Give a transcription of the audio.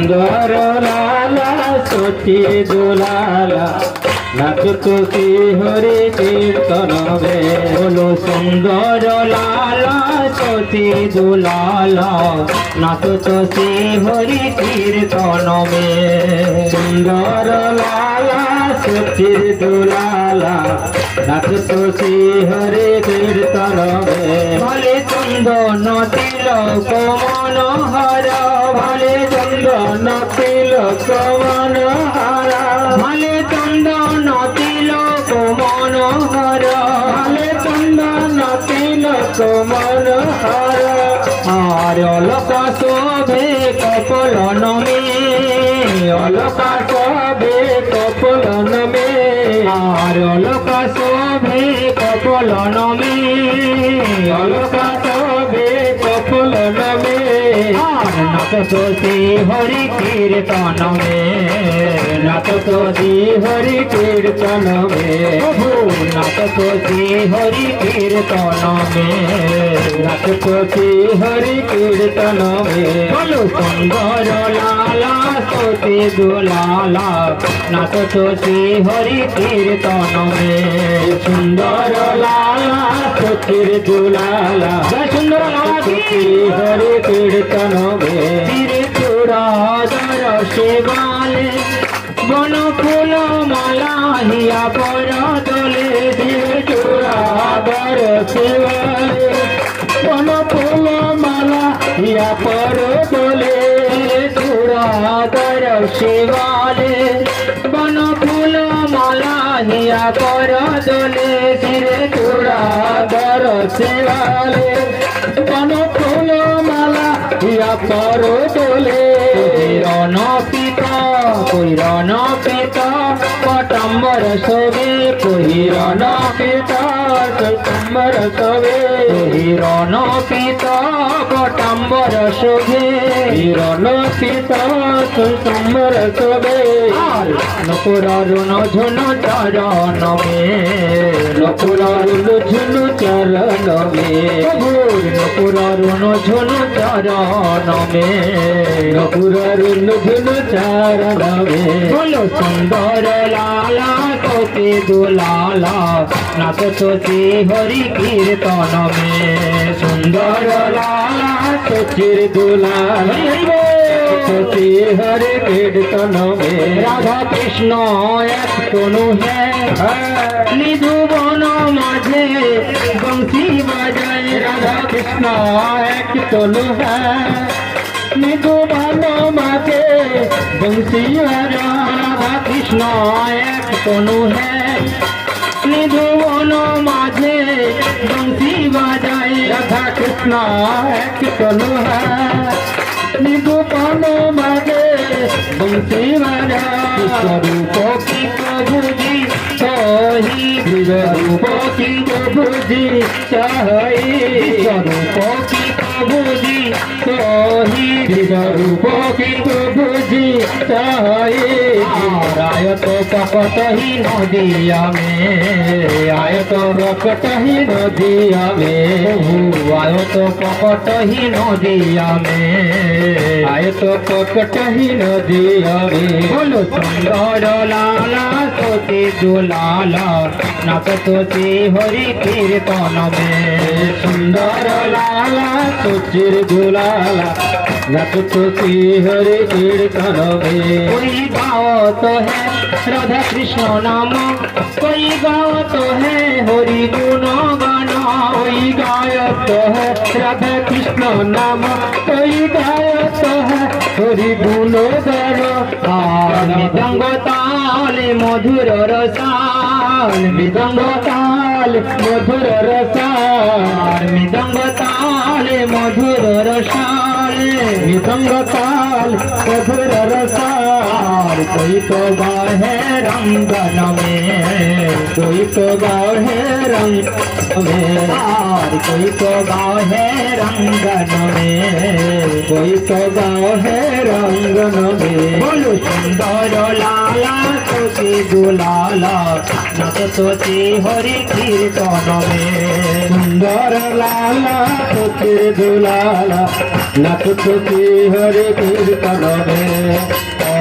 সুন্দর লালা সচি দুলালা, নাচ তুসি হরি কীর্তন বলো, সুন্দর লালা সচি দুলালা, নাচ তুসি হরি কীর্তন সুন্দর লালা সচি দুলালা, নাচ তুসি হরি কীর্তন বে। ভলে চন্দন তিলক মনোহর ভলে চন্দন তিলক মনোহর ভলে চন্দন তিলক মনোহর ভলে চন্দন তিলক মনোহর আর অলকা শোভে কপল নমে। অলকা শোভে কপল নমে। আর অলকা শোভে কপল নমে। অলকা শোভে কপল নমে। নাচ তোষি হরি কীর্তন মে নাচ তোষি হরি কীর্তন মে নাচ তোষি হরি কীর্তন মে নাচ তোষি হরি কীর্তন মে বলো সুন্দর লালা তোষি দুলালা নাচ তোষি হরি কীর্তন মে সুন্দর লালা তোষির দুলালা সুন্দর লালা। হরি কীর্তন তীরে চূড়া দর সেবালে বন ফুল মালা হিয়া পর দলে। তীরে চূড়া দর সেবালে বন ফুল মালা হিয়া পর দলে। চূড়া দর সেবালে বন ফুল মালা হিয়া পর দলে। তীরে চূড়া দর সেবালে পর দলে। রণ পিতা কৈরণ পিতা। পটম্বর সবে কৈরণ পিতা কৈতম্বর সবে হিরণ পিতা পটম্বর শোভে হিরণ পিতা কৈতম্বর সবে। নকুর রুণ ঝুন চরণ মে নকুর রুণ ঝুন চরণ মে। নকুর ঝুন চরণ মে নকুর ঝুন চরণ মে। বলো সুন্দর লালা তোতে দুলালা নাচ তোতে হরি কীর্তন মে সুন্দর লালা তোচির দুলালা তোতে হরি কীর্তন মে রাধা কৃষ্ণ এক তনু হ্যাঁ নিধুবন মাঝে বংশী বাজায় রাধা কৃষ্ণ এক তনু হ্যাঁ নিধুবন মাঝে বংশী বাজায় রাধা কৃষ্ণ এক তনু হ্যাঁ নিধুবন মাঝে বংশী বাজায় রাধা কৃষ্ণ এক তনু হ্যাঁ নিধুবন মাঝে বংশী বাজায় স্বরূপ কি প্রভুজি সহি রূপ কি প্রভুজি সহি স্বরূপ কি প্রভুজি সহি রূপ কি প্রভুজি সহি तो कपट ही नदिया में आयो तो रकट ही नदिया में आयो तो कपट ही नदिया में आयो तो कपट ही नदिया में। बोलो सुंदर लाला, सोते जो लाला नाक हरी कीर्तन में। सुंदर लाला सोचिर गुलाला नाक सोते हरि कीर्तन में। कोई बात तो है राधा कृष्ण नाम। कोई गाओ तो है, हरि गुण गाना। कोई गाय तो है, राधा कृष्ण नाम। कोई गाय तो है, हरि गुण गाना। मृदंग ताल, मधुर रसाल। मृदंग ताल, मधुर रसाल। मृदंग ताल, मधुर रसाल। मृदंग ताल, मधुर रसाल। कोई तो गाँव है रंगन में कोई तो गाँव है रंग में यार कोई तो गाँव है रंगन में कोई तो गाँव है रंगन में बोलो सुंदर लाला सोचे गुलाला नत सोचे हरि कीर्तन में सुंदर लाला सोचे गुलाला नत सोचे हरि कीर्तन में